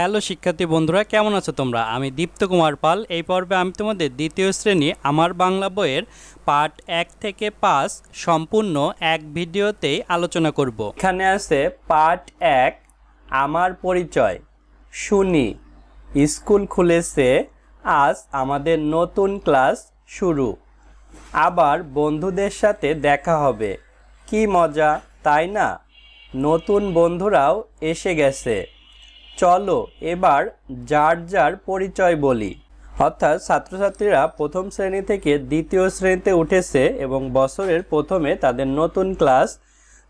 Hello শিক্ষার্থী বন্ধুরা, কেমন আছো তোমরা? আমি দীপ্ত কুমার পাল। এই পর্বে আমি তোমাদের দ্বিতীয় শ্রেণি আমার বাংলা বইয়ের পার্ট এক থেকে পাঁচ সম্পূর্ণ এক ভিডিওতেই আলোচনা করব। এখানে আছে পার্ট এক, আমার পরিচয়। শুনি, স্কুল খুলেছে, আজ আমাদের নতুন ক্লাস শুরু। আবার বন্ধুদের সাথে দেখা হবে। কি মজা, তাই না? নতুন বন্ধুরাও এসে গেছে। চলো এবার যার যার পরিচয় বলি। অর্থাৎ ছাত্রছাত্রীরা প্রথম শ্রেণি থেকে দ্বিতীয় শ্রেণীতে উঠেছে এবং বছরের প্রথমে তাদের নতুন ক্লাস,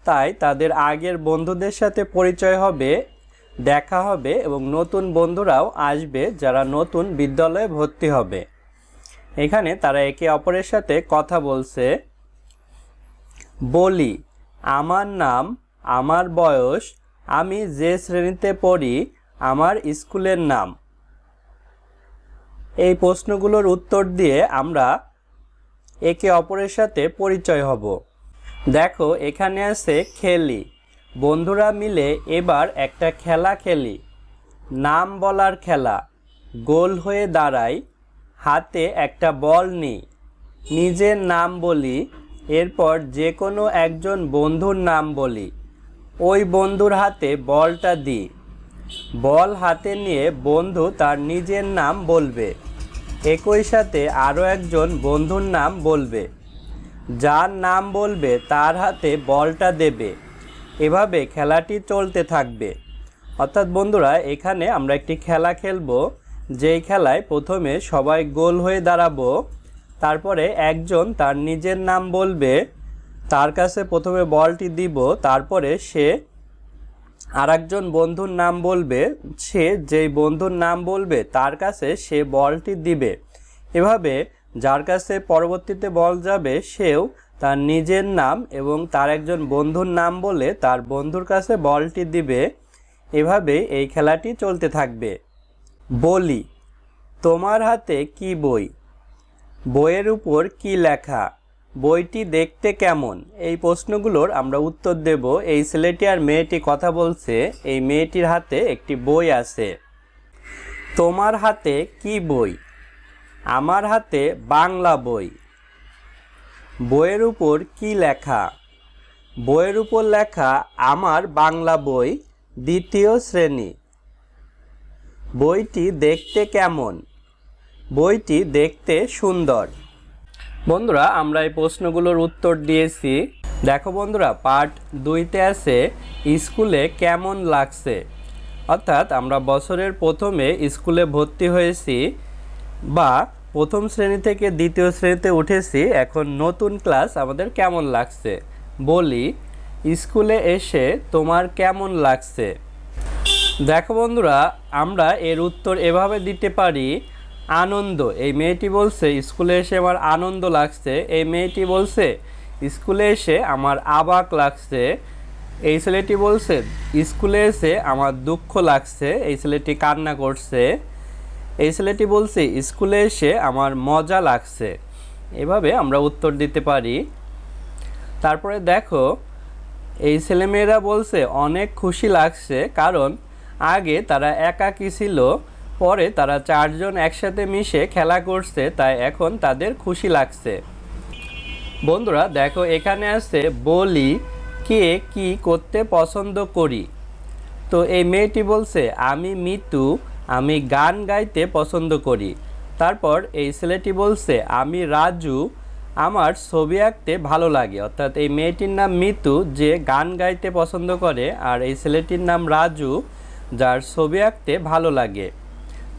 তাই তাদের আগের বন্ধুদের সাথে পরিচয় হবে, দেখা হবে এবং নতুন বন্ধুরাও আসবে যারা নতুন বিদ্যালয়ে ভর্তি হবে। এখানে তারা একে অপরের সাথে কথা বলছে। বলি, আমার নাম, আমার বয়স, আমি যে শ্রেণীতে পড়ি আমার স্কুলের নাম। এই প্রশ্নগুলোর উত্তর দিয়ে আমরা একে অপরের সাথে পরিচয় হব। দেখো, এখানে আছে খেলি। বন্ধুরা মিলে এবার একটা খেলা খেলি। নাম বলার খেলা। গোল হয়ে দাঁড়াই, হাতে একটা বল নিই। নিজের নাম বলি, এরপর যে কোনো একজন বন্ধুর নাম বলি। ওই বন্ধুর হাতে বলটা দিই। বল হাতে নিয়ে বন্ধু তার নিজের নাম বলবে। একই সাথে আরও একজন বন্ধুর নাম বলবে। যার নাম বলবে, তার হাতে বলটা দেবে। এভাবে খেলাটি চলতে থাকবে। অর্থাৎ বন্ধুরা, এখানে আমরা একটি খেলা খেলব। যেই খেলায় প্রথমে সবাই গোল হয়ে দাঁড়াবো। তারপরে একজন তার নিজের নাম বলবে। তার কাছে প্রথমে বলটি দিব। তারপরে সে আর একজন বন্ধুর নাম বলবে, সে যেই বন্ধুর নাম বলবে, তার কাছে সে বলটি দিবে। এভাবে যার কাছে পরবর্তীতে বল যাবে, সেও তার নিজের নাম এবং তার একজন বন্ধুর নাম বলে তার বন্ধুর কাছে বলটি দিবে। এভাবে এই খেলাটি চলতে থাকবে। বলি, তোমার হাতে কি বই? বইয়ের উপর কি লেখা? বইটি দেখতে কেমন? এই প্রশ্নগুলোর আমরা উত্তর দেব। এই ছেলেটি আর মেয়েটি কথা বলছে, এই মেয়েটির হাতে একটি বই আছে। তোমার হাতে কি বই? আমার হাতে বাংলা বই। বইয়ের উপর কি লেখা? বইয়ের উপর লেখা, আমার বাংলা বই, দ্বিতীয় শ্রেণি। বইটি দেখতে কেমন? বইটি দেখতে সুন্দর। বন্ধুরা, আমরা এই প্রশ্নগুলোর উত্তর দিয়েছি। দেখো বন্ধুরা পার্ট দুইতে আছে, স্কুলে কেমন লাগছে? অর্থাৎ আমরা বছরের প্রথমে স্কুলে ভর্তি হয়েছি বা প্রথম শ্রেণি থেকে দ্বিতীয় শ্রেণীতে উঠেছি, এখন নতুন ক্লাস আমাদের কেমন লাগছে? বলি, স্কুলে এসে তোমার কেমন লাগছে? দেখো বন্ধুরা, আমরা এর উত্তর এভাবে দিতে পারি আনন্দ। এই মেয়েটি বলছে, স্কুলে এসে আমার আনন্দ লাগছে। এই মেয়েটি বলছে, স্কুলে এসে আমার আবাক লাগছে। এই ছেলেটি বলছে, স্কুলে এসে আমার দুঃখ লাগছে। এই ছেলেটি কান্না করছে। এই ছেলেটি বলছে, স্কুলে এসে আমার মজা লাগছে। এভাবে আমরা উত্তর দিতে পারি। তারপরে দেখো, এই ছেলেমেয়েরা বলছে, অনেক খুশি লাগছে। কারণ আগে তারা একাকী ছিল। পরে তারা চারজন একসাথে মিশে খেলা করছে, তাই এখন তাদের খুশি লাগছে। বন্ধুরা, দেখো এখানে আছে, বলি কে কি করতে পছন্দ করি। তো এই মেয়েটি বলছে, আমি মিতু, আমি গান গাইতে পছন্দ করি। তারপর এই ছেলেটি বলছে, আমি রাজু, আমার ছবি আঁকতে ভালো লাগে। অর্থাৎ এই মেয়েটির নাম মিতু, যে গান গাইতে পছন্দ করে, আর এই ছেলেটির নাম রাজু, যার ছবি আঁকতে ভালো লাগে।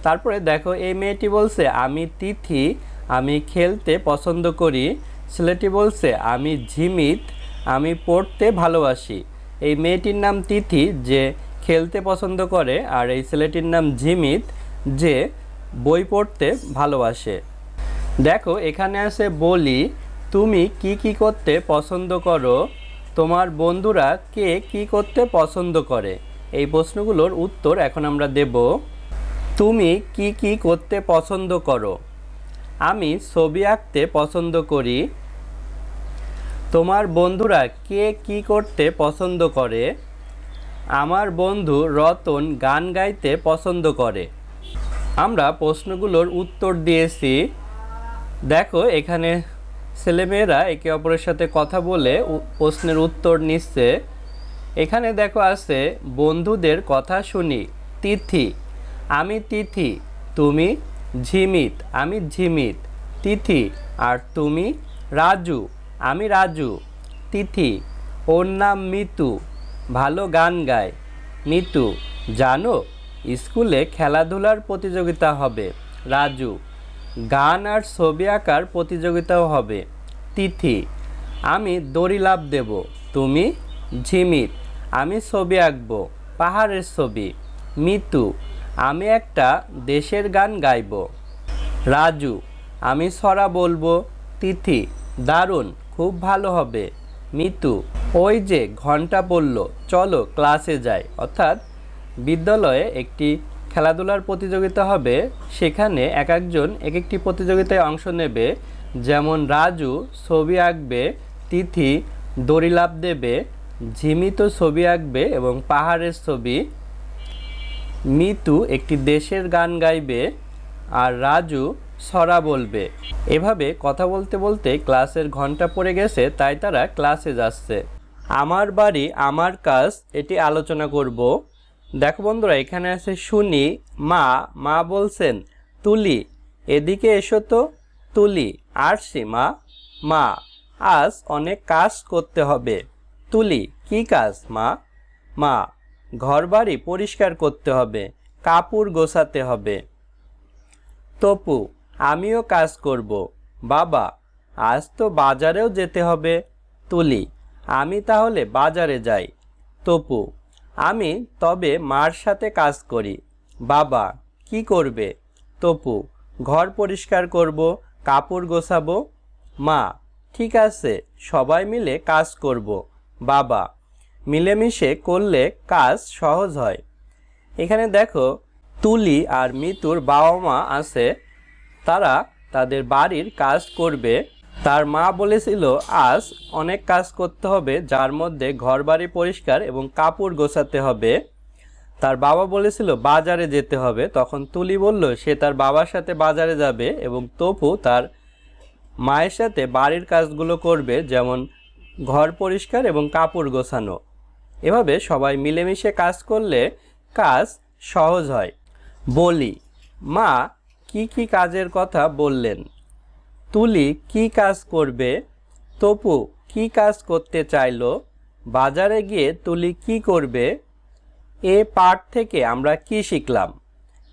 তারপরে দেখো, এই মেয়েটি বলছে, আমি তিথি, আমি খেলতে পছন্দ করি। ছেলেটি বলছে, আমি ঝিমিত, আমি পড়তে ভালোবাসি। এই মেয়েটির নাম তিথি, যে খেলতে পছন্দ করে, আর এই ছেলেটির নাম ঝিমিত, যে বই পড়তে ভালোবাসে। দেখো, এখানে আছে বলি, তুমি কি কি করতে পছন্দ করো? তোমার বন্ধুরা কে কি করতে পছন্দ করে? এই প্রশ্নগুলোর উত্তর এখন আমরা দেব। তুমি কি কি করতে পছন্দ করো? আমি ছবি আঁকতে পছন্দ করি। তোমার বন্ধুরা কে কি করতে পছন্দ করে? আমার বন্ধু রতন গান গাইতে পছন্দ করে। আমরা প্রশ্নগুলোর উত্তর দিয়েছি। দেখো, এখানে ছেলেমেয়েরা একে অপরের সাথে কথা বলে প্রশ্নের উত্তর নিচ্ছে। এখানে দেখো আছে, বন্ধুদের কথা শুনি, তিথি। আমি তিথি, তুমি ঝিমিত, আমি ঝিমিত, তিথি, আর তুমি রাজু, আমি রাজু, তিথি, ওর নাম মিতু, ভালো গান গায়, মিতু, জানো, স্কুলে খেলাধুলার প্রতিযোগিতা হবে, রাজু, গান আর ছবি আঁকার প্রতিযোগিতাও হবে, তিথি, আমি দড়ি লাভ দেব, তুমি ঝিমিত, আমি ছবি আঁকবো, পাহাড়ের ছবি, মিতু আমি একটা দেশের গান গাইব। রাজু, আমি সরা বলব, তিথি, দারুণ, খুব ভালো হবে। মিতু, ওই যে ঘণ্টা বলল চলো ক্লাসে যাই। অর্থাৎ বিদ্যালয়ে একটি খেলাধুলার প্রতিযোগিতা হবে। সেখানে এক একজন এক একটি প্রতিযোগিতায় অংশ নেবে। যেমন রাজু ছবি আঁকবে, তিথি দড়ি লাভ দেবে, ঝিমিত ছবি আঁকবে এবং পাহাড়ের ছবি মিতু একটি দেশের গান গাইবে আর রাজু সরা বলবে। এভাবে কথা বলতে বলতে ক্লাসের ঘণ্টা পড়ে গেছে, তাই তারা ক্লাসে যাচ্ছে। আমার বাড়ি, আমার কাজ, এটি আলোচনা করব। দেখো বন্ধুরা, এখানে আছে শুনি, মা মা বলছেন, তুলি। এদিকে এসো তো, তুলি। আসছি, মা। মা, আজ অনেক কাজ করতে হবে। তুলি, কি কাজ, মা? মা ঘরবাড়ি পরিষ্কার করতে হবে, কাপড় গোছাতে হবে। তপু, আমিও কাজ করব। বাবা, আজ তো বাজারেও যেতে হবে। তুলি, আমি তাহলে বাজারে যাই। তপু, আমি তবে মার সাথে কাজ করি। বাবা, কি করবে? তপু, ঘর পরিষ্কার করব, কাপড় গোছাবো? মা, ঠিক আছে, সবাই মিলে কাজ করব। বাবা মিলেমিশে করলে কাজ সহজ হয়। এখানে দেখো, তুলি আর মিতুর বাবা মা আছে। তারা তাদের বাড়ির কাজ করবে। তার মা বলেছিল, আজ অনেক কাজ করতে হবে, যার মধ্যে ঘর বাড়ি পরিষ্কার এবং কাপড় গোছাতে হবে। তার বাবা বলেছিল, বাজারে যেতে হবে। তখন তুলি বলল, সে তার বাবার সাথে বাজারে যাবে এবং তপু তার মায়ের সাথে বাড়ির কাজগুলো করবে, যেমন ঘর পরিষ্কার এবং কাপড় গোছানো। এভাবে সবাই মিলেমিশে কাজ করলে কাজ সহজ হয়। বলি, মা, কি কি কাজের কথা বললেন? তুলি কি কাজ করবে? তপু কি কাজ করতে চাইলো? বাজারে গিয়ে তুলি কি করবে? এ পাঠ থেকে আমরা কি শিখলাম?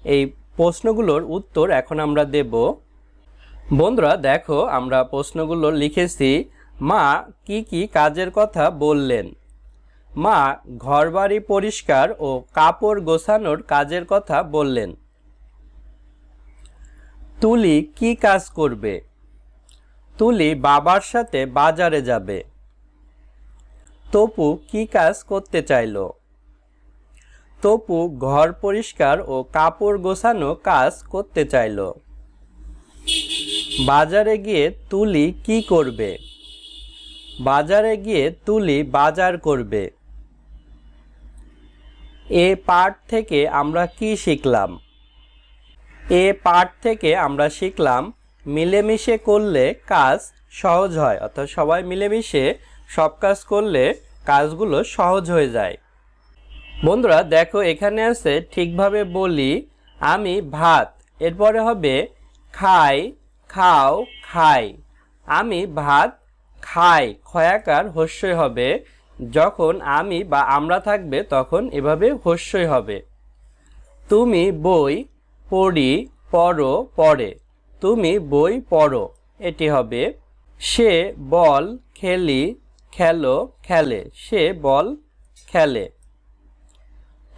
এই প্রশ্নগুলোর উত্তর এখন আমরা দেব। বন্ধুরা, দেখো আমরা প্রশ্নগুলো লিখেছি। মা, কি কি কাজের কথা বললেন? মা ঘরবাড়ি পরিষ্কার ও কাপড় গোছানোর কাজের কথা বললেন। তুলি কি কাজ করবে? তুলি বাবার সাথে বাজারে যাবে। তপু কি কাজ করতে চাইলো? তপু ঘর পরিষ্কার ও কাপড় গোছানো কাজ করতে চাইলো। বাজারে গিয়ে তুলি কি করবে? বাজারে গিয়ে তুলি বাজার করবে। এ পাঠ থেকে আমরা কি শিখলাম? এ পাঠ থেকে আমরা শিখলাম, মিলেমিশে করলে কাজ সহজ হয়। অর্থাৎ সবাই মিলেমিশে সব কাজ করলে কাজগুলো সহজ হয়ে যায়। বন্ধুরা, দেখো এখানে আছে, ঠিকভাবে বলি, আমি ভাত, এরপরে হবে, খাই, খাও, খাই। আমি ভাত, খাই, ক্ষয়াকার, হস্যই হবে। যখন আমি বা আমরা থাকবে তখন এভাবে হস্যই হবে। তুমি বই পড়ি পড়ো, পড়ে। তুমি বই পড়ো, এটি হবে। সে বল খেলি, খেলো, খেলে। সে বল খেলে।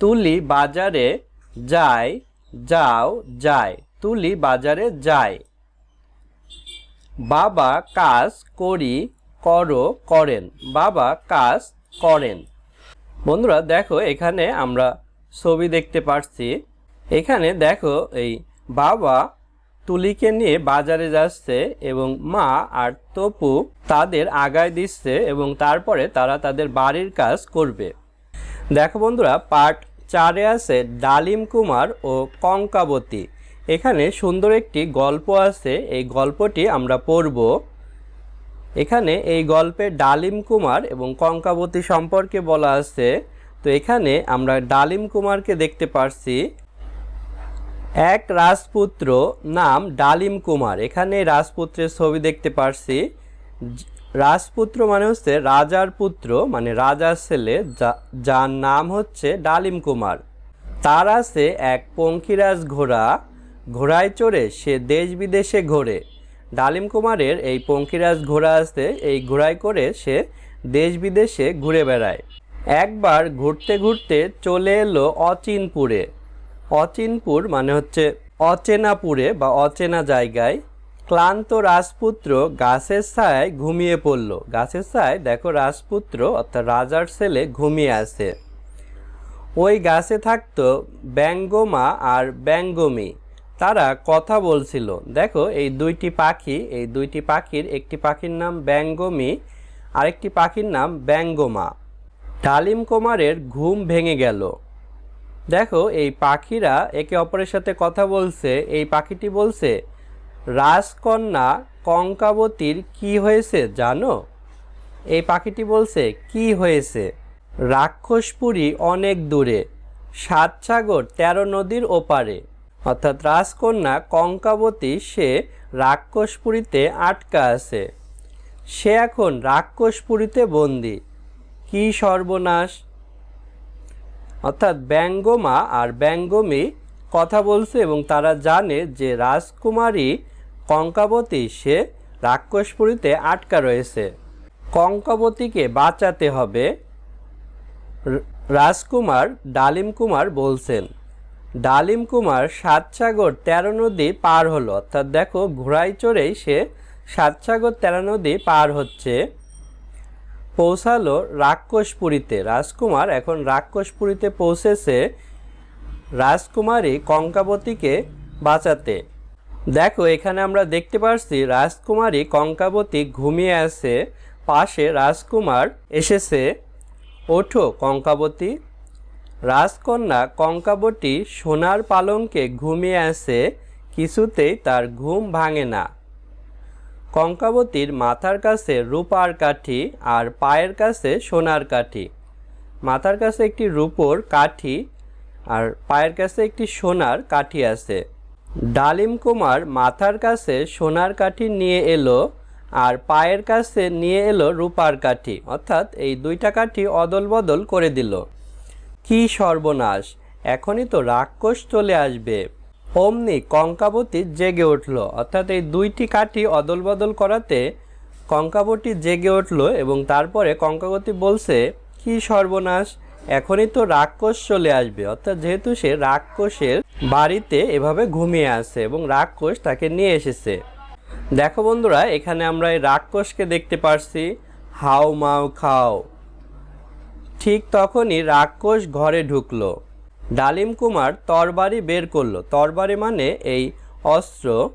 তুলি বাজারে যায়, যাও, যায়। তুলি বাজারে যায়। বাবা কাজ করি করো, করেন। বাবা কাজ করেন। বন্ধুরা, দেখো, এখানে আমরা ছবি দেখতে পাচ্ছি এখানে দেখো, এই বাবা তুলিকে নিয়ে বাজারে যাচ্ছে এবং মা আর তপু তাদের আগায় দিচ্ছে এবং তারপরে তারা তাদের বাড়ির কাজ করবে। দেখো বন্ধুরা, পার্ট চারে আছে ডালিম কুমার ও কঙ্কাবতী। এখানে সুন্দর একটি গল্প আছে, এই গল্পটি আমরা পড়ব। এখানে এই গল্পে ডালিম কুমার এবং কঙ্কাবতী সম্পর্কে বলা আছে। তো এখানে আমরা ডালিম কুমারকে দেখতে পারছি। এক রাজপুত্র নাম ডালিম কুমার। এখানে রাজপুত্রের ছবি দেখতে পারছি। রাজপুত্র মানে হচ্ছে রাজার পুত্র মানে রাজার ছেলে, যা- যার নাম হচ্ছে ডালিম কুমার। তার আছে এক পঙ্কিরাজ ঘোড়া। ঘোড়ায় চড়ে সে দেশ বিদেশে ঘোরে। ডালিম কুমারের এই পঙ্কিরাজ ঘোড়া আছে এই ঘোড়ায় করে সে দেশ বিদেশে ঘুরে বেড়ায়। একবার ঘুরতে ঘুরতে চলে এলো অচিনপুরে। অচিনপুর মানে হচ্ছে অচেনাপুরে বা অচেনা জায়গায়। ক্লান্ত রাজপুত্র গাছের ছায় ঘুমিয়ে পড়ল। গাছের ছায় দেখো রাজপুত্র, অর্থাৎ রাজার ছেলে, ঘুমিয়ে আছে। ওই গাছে থাকতো ব্যঙ্গমা আর ব্যঙ্গমি। তারা কথা বলছিল। দেখো, এই দুইটি পাখি, এই দুইটি পাখির, একটি পাখির নাম ব্যঙ্গমি, আরেকটি পাখির নাম ব্যঙ্গমা। ডালিম কুমারের ঘুম ভেঙে গেল। দেখো, এই পাখিরা একে অপরের সাথে কথা বলছে। এই পাখিটি বলছে, রাজকন্যা কঙ্কাবতীর কি হয়েছে জানো? এই পাখিটি বলছে, কি হয়েছে? রাক্ষসপুরী অনেক দূরে। সাত সাগর, তেরো নদীর ওপারে। অর্থাৎ রাজকন্যা কঙ্কাবতী, সে রাক্ষসপুরীতে আটকা আছে। সে এখন রাক্ষসপুরীতে বন্দি। কি সর্বনাশ? অর্থাৎ ব্যঙ্গমা আর ব্যঙ্গমী কথা বলছে এবং তারা জানে যে রাজকুমারী কঙ্কাবতী, সে রাক্ষসপুরীতে আটকা রয়েছে। কঙ্কাবতীকে বাঁচাতে হবে রাজকুমার ডালিম কুমার বলছেন। ডালিম কুমার সাতসাগর তেরো নদী পার হলো। অর্থাৎ দেখো, ঘোড়ায় চড়েই সে সাতসাগর তেরো নদী পার হচ্ছে। পৌঁছালো রাক্ষসপুরীতে রাজকুমার এখন রাক্ষসপুরীতে পৌঁছেছে রাজকুমারী কঙ্কাবতীকে বাঁচাতে। দেখো, এখানে আমরা দেখতে পাচ্ছি রাজকুমারী কঙ্কাবতী ঘুমিয়ে আছে। পাশে রাজকুমার এসেছে। ওঠো কঙ্কাবতী। রাজকন্যা কঙ্কাবতী সোনার পালঙ্কে ঘুমিয়ে আছে, কিছুতেই তার ঘুম ভাঙে না। কঙ্কাবতীর মাথার কাছে রূপার কাঠি আর পায়ের কাছে সোনার কাঠি। মাথার কাছে একটি রূপোর কাঠি আর পায়ের কাছে একটি সোনার কাঠি আছে। ডালিম কুমার মাথার কাছে সোনার কাঠি নিয়ে এলো আর পায়ের কাছে নিয়ে এলো রূপার কাঠি। অর্থাৎ এই দুইটা কাঠি অদল বদল করে দিল। কি সর্বনাশ? এখনই তো রাক্ষস চলে আসবে। অমনি কঙ্কাবতী জেগে উঠল। অর্থাৎ এই দুইটি কাঠি অদল বদল করাতে কঙ্কাবতী জেগে উঠল এবং তারপরে কঙ্কাবতী বলছে, কি সর্বনাশ? এখনই তো রাক্ষস চলে আসবে। অর্থাৎ যেহেতু সে রাক্ষসের বাড়িতে এভাবে ঘুমিয়ে আছে এবং রাক্ষস তাকে নিয়ে এসেছে। দেখো বন্ধুরা, এখানে আমরা এই রাক্ষসকে দেখতে পারছি। হাও মাও খাও। ঠিক তখনই রাক্ষস ঘরে ঢুকলো। ডালিম কুমার তরবারি বের করল। তরবারি মানে এই অস্ত্র।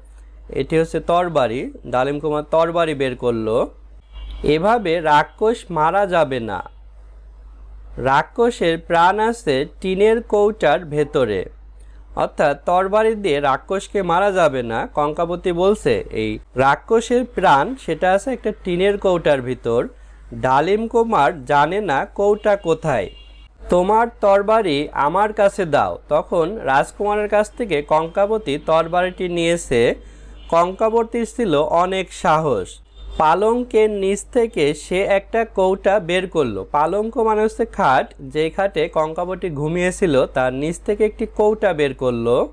এটি হচ্ছে তরবারি। ডালিম কুমার তরবারি বের করল। এভাবে রাক্ষস মারা যাবে না। রাক্ষসের প্রাণ আছে টিনের কৌটার ভেতরে। অর্থাৎ তরবারি দিয়ে রাক্ষসকে মারা যাবে না। কঙ্কাবতী বলছে, এই রাক্ষসের প্রাণ, সেটা আছে একটা টিনের কৌটার ভিতর। ডালিম কুমার জানে না কৌটা কোথায়। তোমার তরবারি আমার কাছে দাও। তখন রাজকুমারের কাছ থেকে কঙ্কাবতী তরবারিটি নিয়েছে। কঙ্কাবতীর ছিল অনেক সাহস। পালঙ্কের নিচ থেকে সে একটা কৌটা বের করল। পালঙ্ক মানে হচ্ছে খাট, যে খাটে কঙ্কাবতী ঘুমিয়েছিল, তার নিচ থেকে একটি কৌটা বের করল।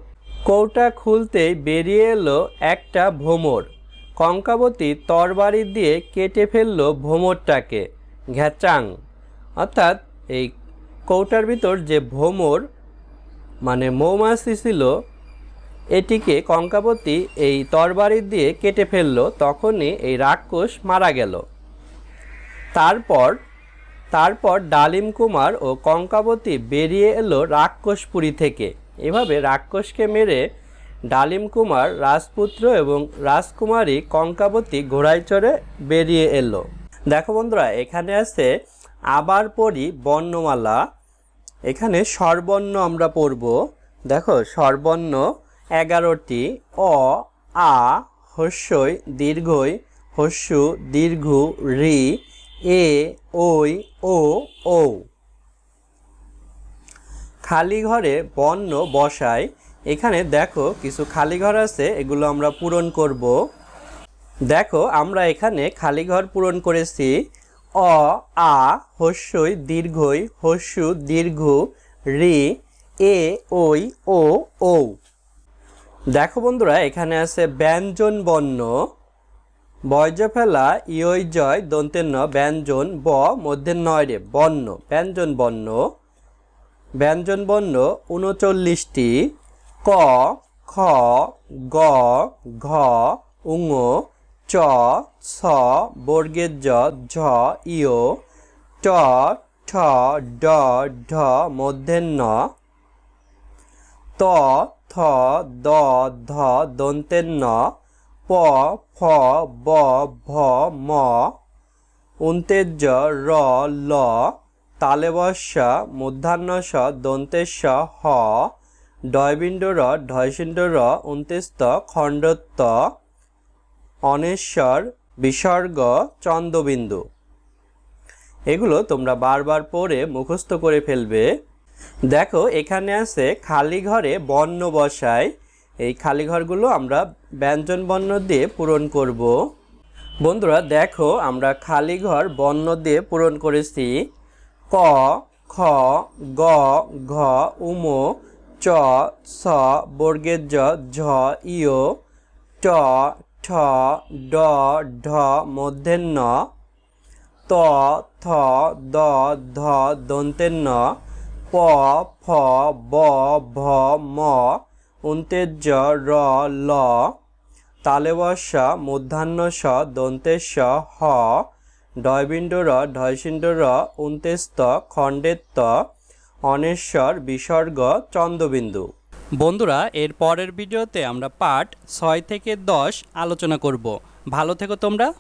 কৌটা খুলতেই বেরিয়ে এলো একটা ভোমর। কঙ্কাবতী তরবারি দিয়ে কেটে ফেলল ভোমরটাকে, ঘ্যাচাং। অর্থাৎ এই কৌটার ভিতর যে ভোমর মানে মৌমাছি ছিল, এটিকে কঙ্কাবতী এই তরবারি দিয়ে কেটে ফেলল, তখনই এই রাক্ষস মারা গেল। তারপর তারপর ডালিম কুমার ও কঙ্কাবতী বেরিয়ে এলো রাক্ষসপুরী থেকে। এভাবে রাক্ষসকে মেরে ডালিম কুমার রাজপুত্র এবং রাজকুমারী কঙ্কাবতী ঘোড়ায় চড়ে বেরিয়ে এলো। দেখো বন্ধুরা, এখানে আছে আবার পড়ি বর্ণমালা। এখানে স্বরবর্ণ আমরা পড়ব। দেখো, স্বরবর্ণ এগারোটি। অ, আ, হস্যই, দীর্ঘই, হস্যু, দীর্ঘ, রি, এ ওই ও ও খালি ঘরে বর্ণ বসাই এখানে দেখো কিছু খালি ঘর আছে, এগুলো আমরা পূরণ করব। দেখো, আমরা এখানে খালি ঘর পূরণ করেছি। অ, আ, হস্যই, দীর্ঘই, হস্যু, দীর্ঘ, রি, এ ওই ও ও দেখো বন্ধুরা, এখানে আছে ব্যঞ্জন বর্ণ বয়জ ফেলা ইয়ই জয় দন্তের ন ব্যঞ্জন, ব, মধ্যে নয় রে, বর্ণ, ব্যঞ্জন বর্ণ। ব্যঞ্জন বর্ণ উনচল্লিশটি। ক, খ, গ, ঘ, উঙ, চ, ছ বর্গের জ, ঝ, ইয়, ট, ঠ, ড, ঢ, মধ্যের ন, ত, থ, দ, ধ, দন্তের ন, প, ফ, ব, ভ, ম উন্তেজ র, ল তালেবস্য মধ্যাহ্ন স দন্তেশ্ব হ ডয়বিন্দ র ঢয়সিন্দ র, উন্তেস্ত, খণ্ডত্ব, অনেশ্বর, বিসর্গ, চন্দ্রবিন্দু। এগুলো তোমরা বারবার পড়ে মুখস্থ করে ফেলবে। দেখো, এখানে আছে খালি ঘরে বর্ণ বসাই এই খালি ঘরগুলো আমরা ব্যঞ্জন বর্ণ দিয়ে পূরণ করব। বন্ধুরা, দেখো, আমরা খালি ঘর বর্ণ দিয়ে পূরণ করেছি। ক, খ, গ, ঘ, উম চ ছ বর্গের জ, ঝ, ইয়, ট, ঠ, ড, ঢ, মধ্যের ন, ত, থ, দ, ধ, দন্তের ন, প, ফ, ব, ভ, ম উন্তেজ র, ল তালেবস্যা মধ্যাহ্ন স দন্তেশ্ব হ, ডয়বিন্দ র ঢয়সিন্দ র উন্তেস্ত খণ্ডেত্ত অনেশ্বর বিসর্গ চন্দ্রবিন্দু। বন্ধুরা, এর পরের ভিডিওতে আমরা পার্ট ছয় থেকে দশ আলোচনা করব। ভালো থেকো তোমরা।